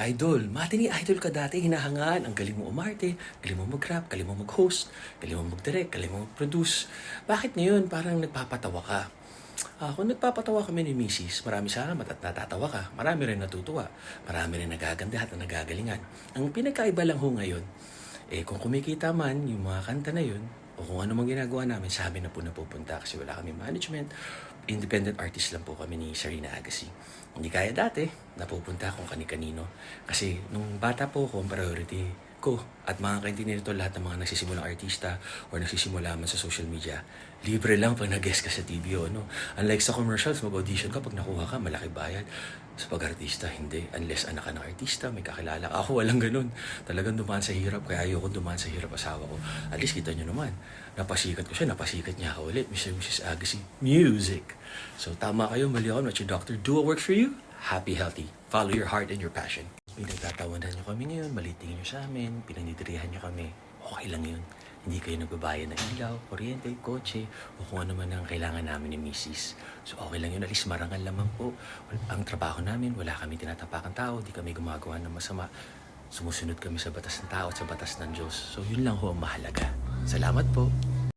Idol, matini idol ka dati, hinahangaan. Ang galing mo umarte, galing mo mag-rap, galing mo mag-host, galing mo mag-direct, galing mo mag-produce. Bakit ngayon parang nagpapatawa ka? Ah, kung nagpapatawa kami ni Mrs., marami salamat at natatawa ka. Marami rin natutuwa. Marami rin nagaganda at nagagalingan. Ang pinagkaiba lang ho ngayon, eh kung kumikita man yung mga kanta na yun, o kung ano mang ginagawa namin, sa amin na po napupunta kasi wala kami management. Independent artist lang po kami ni Serena Agassi. Hindi kaya dati, napupunta akong kani-kanino. Kasi nung bata po ako, priority ko at mga kaintindihan nito lahat ng mga nagsisimulang artista or nagsisimula man sa social media, libre lang pag nag-guest ka sa TV o ano. Unlike sa commercials, mag-audition ka, pag nakuha ka, malaki bayad. Sa pag-artista, hindi. Unless anak ka ng artista, may kakilala. ka. Ako, walang ganun. Talagang dumaan sa hirap, kaya ayoko dumaan sa hirap asawa ko. At least kita nyo naman, napasikat ko siya, napasikat niya ako ulit. Mr. and Mrs. Agassi, music. So tama kayo, mali ako, not your doctor. Do what works for you. Happy, healthy. Follow your heart and your passion. Pinagtatawanan nyo kami ngayon, malitingin nyo sa amin, pinanidirihan nyo kami. Okay lang yun. Hindi kayo nagbabayad ng ilaw, kuryente, kotse, o kung ano man ang kailangan namin ni Mrs. So okay lang yun, least marangal lamang po. Ang trabaho namin, wala kami tinatapakang tao, di kami gumagawa ng masama. Sumusunod kami sa batas ng tao at sa batas ng Diyos. So yun lang ho ang mahalaga. Salamat po.